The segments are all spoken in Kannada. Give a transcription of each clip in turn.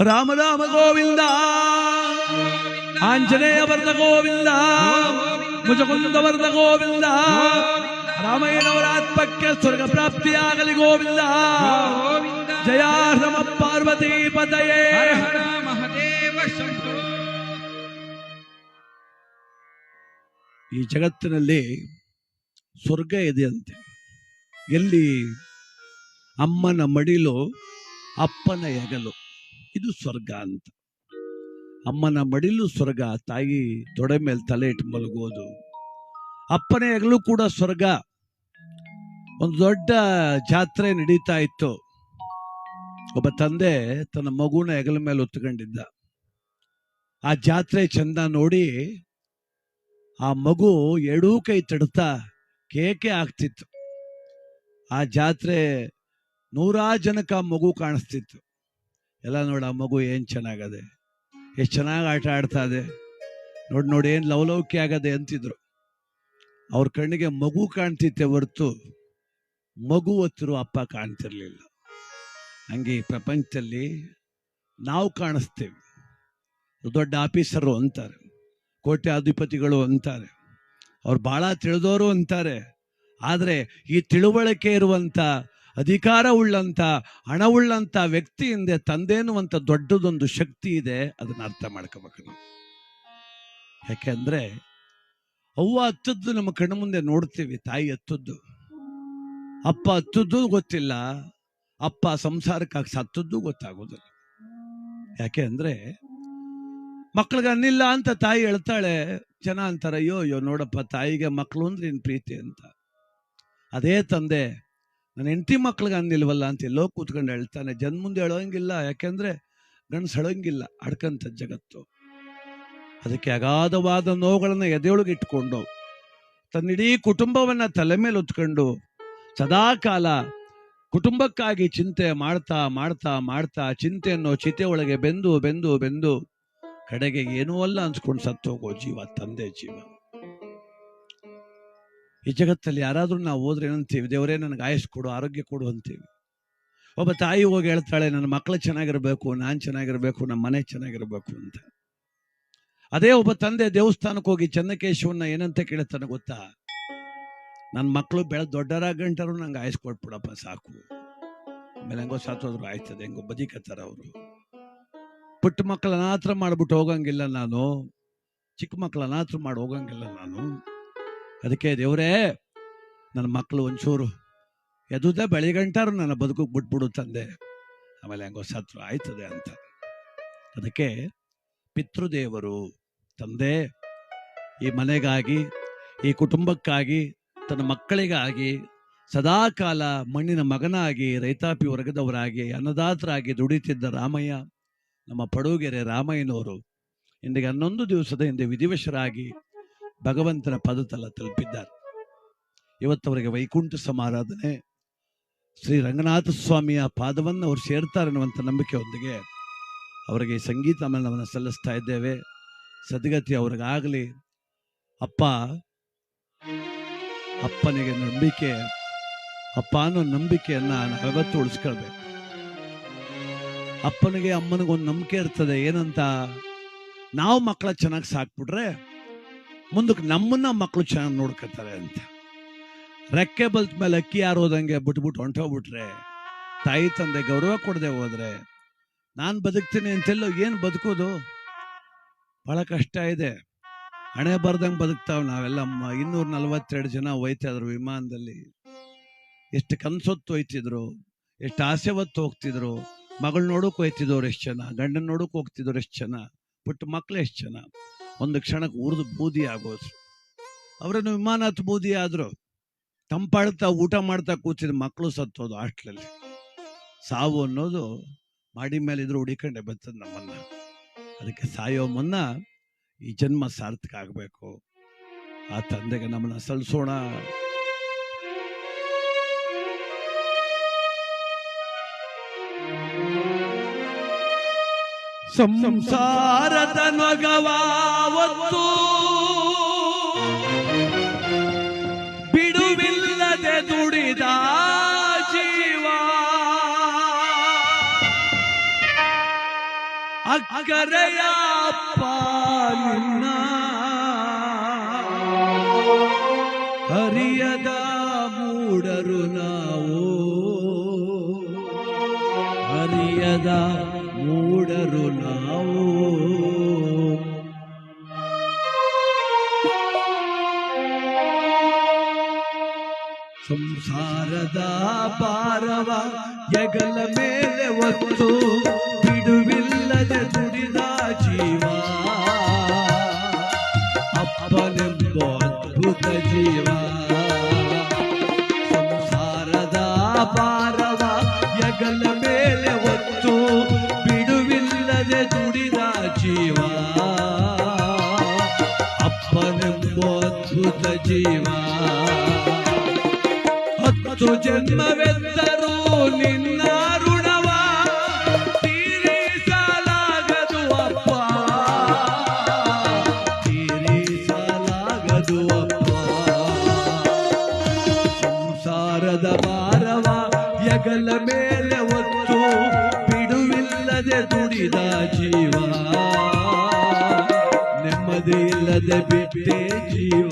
ರಾಮ ರಾಮ ಗೋವಿಂದ. ಆಂಜನೇಯ ವರ್ಧ ಗೋವಿಂದ. ಮುಜಕುಂದ ವರ್ಧ ಗೋವಿಂದ. ರಾಮಯ್ಯನವರ ಆತ್ಮಕ್ಕೆ ಸ್ವರ್ಗ ಪ್ರಾಪ್ತಿಯಾಗಲಿ ಗೋವಿಂದ. ಜಯ ರಮ ಪಾರ್ವತಿ ಪದಯೇ ಈ ಜಗತ್ತಿನಲ್ಲಿ ಸ್ವರ್ಗ ಇದೆಯಂತೆ ಎಲ್ಲಿ ಅಮ್ಮನ ಮಡಿಲು ಅಪ್ಪನ ಹೆಗಲು. ಇದು ಸ್ವರ್ಗ ಅಂತ. ಅಮ್ಮನ ಮಡಿಲು ಸ್ವರ್ಗ, ತಾಯಿ ತೊಡೆ ಮೇಲೆ ತಲೆ ಇಟ್ಟು ಮಲಗೋದು. ಅಪ್ಪನೇ ಹಗಲು ಕೂಡ ಸ್ವರ್ಗ. ಒಂದು ದೊಡ್ಡ ಜಾತ್ರೆ ನಡೀತಾ ಇತ್ತು. ಒಬ್ಬ ತಂದೆ ತನ್ನ ಮಗುನ ಹೆಗಲ ಮೇಲೆ ಹೊತ್ಕೊಂಡಿದ್ದ. ಆ ಜಾತ್ರೆ ಚಂದ ನೋಡಿ ಆ ಮಗು ಎರಡೂ ಕೈ ತಡ್ತಾ ಕೇಕೆ ಆಗ್ತಿತ್ತು ಆ ಜಾತ್ರೆ ನೂರಾರು ಜನಕ್ಕೆ ಆ ಮಗು ಕಾಣಿಸ್ತಿತ್ತು. ಎಲ್ಲ ನೋಡ, ಆ ಮಗು ಏನು ಚೆನ್ನಾಗದೆ. ಎಷ್ಟು ಚೆನ್ನಾಗಿ ಆಟ ಆಡ್ತಾ ಇದೆ. ನೋಡಿ ನೋಡಿ ಏನು ಲವಲೌಕಿ ಆಗದೆ ಅಂತಿದ್ರು. ಅವ್ರ ಕಣ್ಣಿಗೆ ಮಗು ಕಾಣ್ತಿತ್ತೆ ಹೊರತು ಮಗು ಹೊತ್ತಿರೋ ಅಪ್ಪ ಕಾಣ್ತಿರ್ಲಿಲ್ಲ. ಹಂಗೆ ಈ ಪ್ರಪಂಚದಲ್ಲಿ ನಾವು ಕಾಣಿಸ್ತೇವೆ. ದೊಡ್ಡ ಆಫೀಸರು ಅಂತಾರೆ ಕೋಟೆ ಅಧಿಪತಿಗಳು ಅಂತಾರೆ, ಅವ್ರು ಭಾಳ ತಿಳಿದವರು ಅಂತಾರೆ. ಆದರೆ ಈ ತಿಳುವಳಿಕೆ ಇರುವಂತ ಅಧಿಕಾರ ಉಳ್ಳಂತ ಹಣವುಳ್ಳಂತ ವ್ಯಕ್ತಿ ಹಿಂದೆ ತಂದೇನುವಂತ ದೊಡ್ಡದೊಂದು ಶಕ್ತಿ ಇದೆ, ಅದನ್ನ ಅರ್ಥ ಮಾಡ್ಕೋಬೇಕು ನಾವು. ಯಾಕೆಂದ್ರೆ ಅವ್ವ ಹತ್ತದ್ದು ನಮ್ಮ ಕಣ್ಣು ಮುಂದೆ ನೋಡ್ತೀವಿ, ತಾಯಿ ಹತ್ತದ್ದು. ಅಪ್ಪ ಹತ್ತದ್ದು ಗೊತ್ತಿಲ್ಲ, ಅಪ್ಪ ಸಂಸಾರಕ್ಕಾಗಿ ಸತ್ತದ್ದು ಗೊತ್ತಾಗೋದಿಲ್ಲ. ಯಾಕೆ ಅಂದರೆ, ಮಕ್ಳಿಗೆ ಅನ್ನಿಲ್ಲ ಅಂತ ತಾಯಿ ಹೇಳ್ತಾಳೆ, ಜನ ಅಂತಾರೆ, ಅಯ್ಯೋ ಅಯ್ಯೋ, ನೋಡಪ್ಪ, ತಾಯಿಗೆ ಮಕ್ಕಳು ಅಂದ್ರೆ ಇನ್ ಪ್ರೀತಿ? ಅಂತ. ಅದೇ ತಂದೆ ನನ್ನ ಹೆಂಡತಿ ಮಕ್ಳಿಗೆ ಅನ್ನಿಲ್ವಲ್ಲ ಅಂತ ಎಲ್ಲೋ ಕೂತ್ಕೊಂಡು ಹೇಳ್ತಾನೆ ಜನ್ ಮುಂದೆ ಹೇಳೋಂಗಿಲ್ಲ ಯಾಕೆಂದ್ರೆ ಗಂಡ್ಸ್ ಹೇಳೋಂಗಿಲ್ಲ, ಅಡ್ಕಂತ ಜಗತ್ತು. ಅದಕ್ಕೆ ಅಗಾಧವಾದ ನೋವುಗಳನ್ನ ಎದೆಯೊಳಗೆ ಇಟ್ಕೊಂಡು ತನ್ನಿಡೀ ಕುಟುಂಬವನ್ನ ತಲೆ ಮೇಲೆ ಹೊತ್ಕೊಂಡು ಸದಾ ಕಾಲ ಕುಟುಂಬಕ್ಕಾಗಿ ಚಿಂತೆ ಮಾಡ್ತಾ ಮಾಡ್ತಾ ಮಾಡ್ತಾ, ಚಿಂತೆಯನ್ನು ಚಿತೆ ಒಳಗೆ ಬೆಂದು ಬೆಂದು ಬೆಂದು, ಕಡೆಗೆ ಏನೂ ಅಲ್ಲ ಅನ್ಸ್ಕೊಂಡು ಸತ್ತೋಗೋ ಜೀವ, ತಂದೆ ಜೀವ. ಈ ಜಗತ್ತಲ್ಲಿ ಯಾರಾದರೂ ನಾವು ಹೋದ್ರೆ ಏನಂತೀವಿ? ದೇವರೇ, ನನಗೆ ಆಯಸ್ ಕೊಡು, ಆರೋಗ್ಯ ಕೊಡು ಅಂತೀವಿ. ಒಬ್ಬ ತಾಯಿ ಹೋಗಿ ಹೇಳ್ತಾಳೆ, ನನ್ನ ಮಕ್ಕಳು ಚೆನ್ನಾಗಿರಬೇಕು, ನಾನು ಚೆನ್ನಾಗಿರಬೇಕು ನಮ್ಮ ಮನೆ ಚೆನ್ನಾಗಿರಬೇಕು ಅಂತ. ಅದೇ ಒಬ್ಬ ತಂದೆ ದೇವಸ್ಥಾನಕ್ಕೆ ಹೋಗಿ ಚನ್ನಕೇಶವನ್ನ ಏನಂತ ಕೇಳ್ತಾನೆ ಗೊತ್ತಾ? ನನ್ನ ಮಕ್ಕಳು ಬೆಳೆ, ದೊಡ್ಡರಾಗಂಟರು ನಂಗೆ ಆಯಸ್ ಕೊಟ್ಬಿಡಪ್ಪ, ಸಾಕು. ಆಮೇಲೆ ಹೆಂಗೋ ಸಾತೋದ್ರು ಆಯ್ತದೆ, ಹೆಂಗೋ ಬದಿಕತ್ತಾರ ಅವರು. ಪುಟ್ಟ ಮಕ್ಕಳ ಅನಾಥ ಮಾಡ್ಬಿಟ್ಟು ಹೋಗಂಗಿಲ್ಲ ನಾನು. ಚಿಕ್ಕ ಮಕ್ಕಳ ಅನಾಥ ಮಾಡಿ ಹೋಗಂಗಿಲ್ಲ ನಾನು. ಅದಕ್ಕೆ ದೇವರೇ, ನನ್ನ ಮಕ್ಕಳು ಒಂಚೂರು ಎದುದ ಬೆಳಿಗಂಟಾರು ನನ್ನ ಬದುಕು ಬಿಟ್ಬಿಡು ತಂದೆ. ಆಮೇಲೆ ಹಂಗೋ ಸತ್ರು ಆಯ್ತದೆ ಅಂತ. ಅದಕ್ಕೆ ಪಿತೃದೇವರು, ತಂದೆ, ಈ ಮನೆಗಾಗಿ, ಈ ಕುಟುಂಬಕ್ಕಾಗಿ, ತನ್ನ ಮಕ್ಕಳಿಗಾಗಿ, ಸದಾಕಾಲ ಮಣ್ಣಿನ ಮಗನಾಗಿ, ರೈತಾಪಿ ವರ್ಗದವರಾಗಿ, ಅನ್ನದಾತರಾಗಿ ದುಡಿತಿದ್ದ ರಾಮಯ್ಯ, ನಮ್ಮ ಪಡುಗೆರೆ ರಾಮಯ್ಯನವರು, ಇಂದಿಗೆ ಹನ್ನೊಂದು ದಿವಸದ ಹಿಂದೆ ವಿಧಿವಶರಾಗಿ ಭಗವಂತನ ಪದತಲ ತಲುಪಿದ್ದಾರೆ. ಇವತ್ತವರಿಗೆ ವೈಕುಂಠ ಸಮಾರಾಧನೆ, ಶ್ರೀ ರಂಗನಾಥ ಸ್ವಾಮಿಯ ಪಾದವನ್ನು ಅವರು ಸೇರ್ತಾರೆ ಅನ್ನುವಂಥ ನಂಬಿಕೆಯೊಂದಿಗೆ ಅವರಿಗೆ ಸಂಗೀತ ಮನವನ್ನು ಸಲ್ಲಿಸ್ತಾ ಇದ್ದೇವೆ. ಸದ್ಗತಿ ಅವ್ರಿಗಾಗಲಿ ಅಪ್ಪ, ಅಪ್ಪನಿಗೆ ನಂಬಿಕೆ, ಅಪ್ಪ ಅನ್ನೋ ನಂಬಿಕೆಯನ್ನ ನಾವ್ಯಾವತ್ತೂ ಉಳಿಸ್ಕೊಳ್ಬೇಕು. ಅಪ್ಪನಿಗೆ, ಅಮ್ಮನಿಗೊಂದು ನಂಬಿಕೆ ಇರ್ತದೆ, ಏನಂತ ನಾವು ಮಕ್ಕಳ ಚೆನ್ನಾಗಿ ಸಾಕ್ಬಿಟ್ರೆ ಮುಂದಕ್ಕೆ ನಮ್ಮನ್ನ ಮಕ್ಕಳು ಚೆನ್ನಾಗಿ ನೋಡ್ಕೊತಾರೆ ಅಂತ. ರೆಕ್ಕೆ ಬಲ್ತ್ ಮೇಲೆ ಅಕ್ಕಿ ಯಾರೋದಂಗೆ ಬಿಟ್ಬಿಟ್ಟು ಹೊಂಟೋಗ್ಬಿಟ್ರೆ, ತಾಯಿ ತಂದೆ ಗೌರವ ಕೊಡದೆ ಹೋದ್ರೆ ನಾನು ಬದುಕ್ತೀನಿ ಅಂತೆಲ್ಲೋ ಏನು ಬದುಕೋದು? ಬಹಳ ಕಷ್ಟ ಇದೆ. ಹಣೆ ಬರ್ದಂಗೆ ಬದುಕ್ತಾವ್ ನಾವೆಲ್ಲ. ಇನ್ನೂರ ನಲವತ್ತೆರಡು ಜನ ಹೋಯ್ತಾ ಇದ್ರು ವಿಮಾನದಲ್ಲಿ. ಎಷ್ಟು ಕನ್ಸೊತ್ತು ಹೋಯ್ತಿದ್ರು, ಎಷ್ಟು ಆಸೆ ಹೊತ್ತು ಹೋಗ್ತಿದ್ರು. ಮಗಳು ನೋಡೋಕೆ ಹೋಯ್ತಿದ್ದವ್ರು ಎಷ್ಟು ಜನ, ಗಂಡನ ನೋಡೋಕೆ ಹೋಗ್ತಿದ್ದವ್ರು ಎಷ್ಟು ಜನ, ಪುಟ್ಟ ಮಕ್ಳು ಎಷ್ಟು ಜನ. ಒಂದು ಕ್ಷಣಕ್ಕೆ ಉರಿದು ಬೂದಿ ಆಗೋದು. ಅವರನ್ನು ವಿಮಾನ ಹತ್ತು ಬೂದಿ ಆದರು ತಂಪಾಡ್ತಾ ಊಟ ಮಾಡ್ತಾ ಕೂತಿದ ಮಕ್ಕಳು ಸತ್ತೋದು ಹಾಸ್ಟ್ಲಲ್ಲಿ. ಸಾವು ಅನ್ನೋದು ಮಾಡಿ ಮೇಲೆ ಇದ್ರು ಹುಡಿಕೊಂಡೆ ಬರ್ತದೆ ನಮ್ಮನ್ನ. ಅದಕ್ಕೆ ಸಾಯೋ ಮುನ್ನ ಈ ಜನ್ಮ ಸಾರ್ಥಕ ಆಗಬೇಕು. ಆ ತಂದೆಗೆ ನಮ್ಮನ್ನ ಸಲ್ಲಿಸೋಣ ಸಂಸಾರದ ನೊಗವಾವತ್ತು ಬಿಡುವಿಲ್ಲದೆ ದುಡಿದ ಜೀವ. ಅಕ್ಕರೆಯ ಪಾಲಿನ ಸಂಸಾರದ ಪಾರವ ಯಗಲ ಮೇಲೆ ಒತ್ತು, ಬಿಡುವಿಲ್ಲದೆ ದುಡಿದ ಜೀವ. ಅಪ್ಪನೆಂಬ ಅದ್ಭುತ ಜೀವ. ಸಂಸಾರದ ಪಾರವ ಯಗಲ ಮೇಲೆ ಒತ್ತು, ಬಿಡುವಿಲ್ಲದೆ ದುಡಿದ ಜೀವ. ಅಪ್ಪನೆಂಬ ಅದ್ಭುತ ಜೀವ. ದುಃಖದ ಭಾರವ ಯಗಲ ಮೇಲೆ ಒತ್ತು ಬಿಡುವಿಲ್ಲದೆ ದುಡಿದ ಜೀವ. ನೆಮ್ಮದಿ ಇಲ್ಲದೆ ಬಿಟ್ಟೆ ಜೀವ.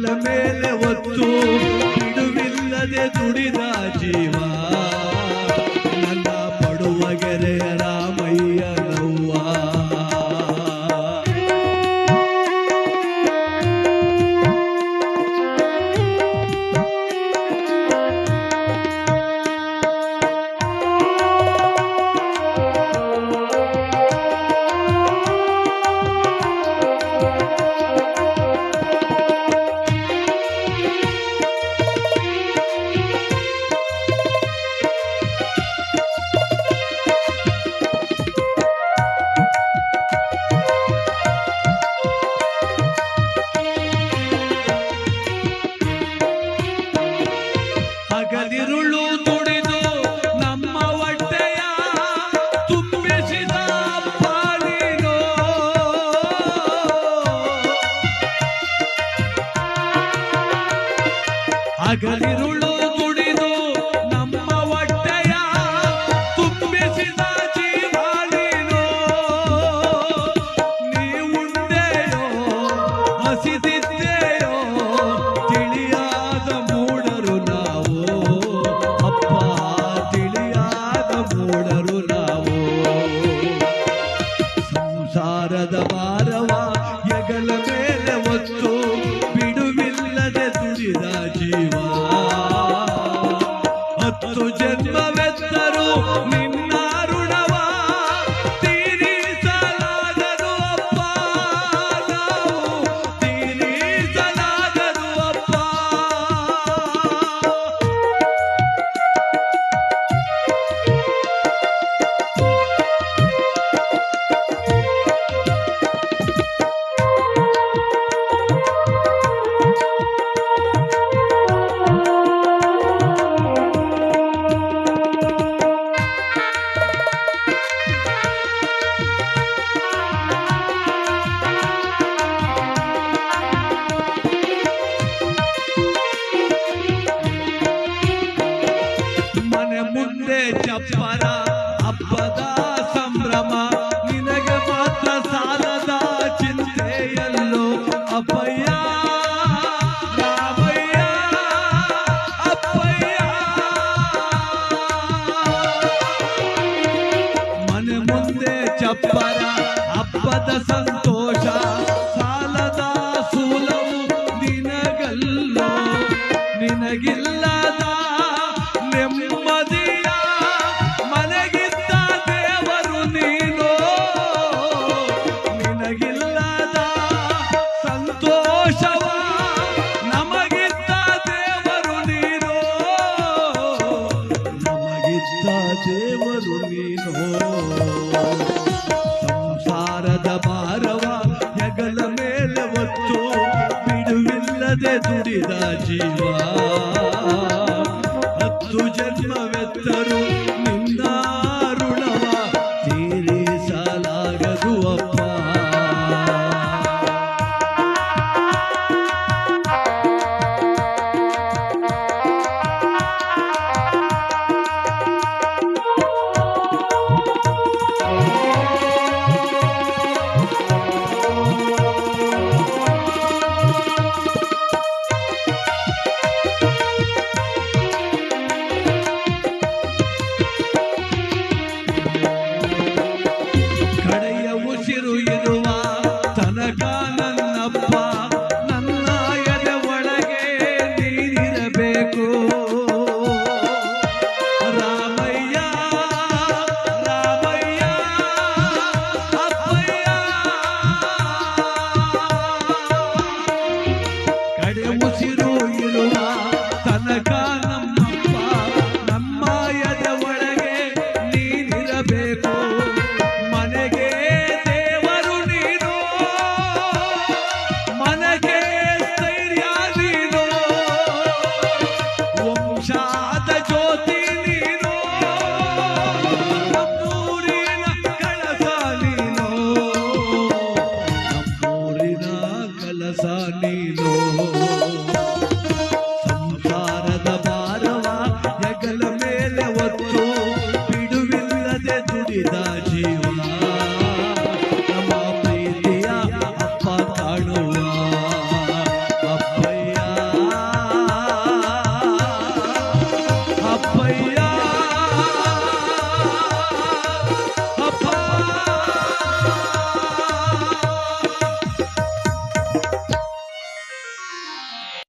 ಮೇಲೆ ಒತ್ತು ಬಿಡುವಿಲ್ಲದೆ ದುಡಿದ ಜೀವ. तुझे पवित्र रूप मी the sun. ಹೊತ್ತು ಬಿಡುವಿಲ್ಲದೆ ದುಡಿದ ಜೀವ. ಹತ್ತು ಜನ್ಮವೆತ್ತರು idade.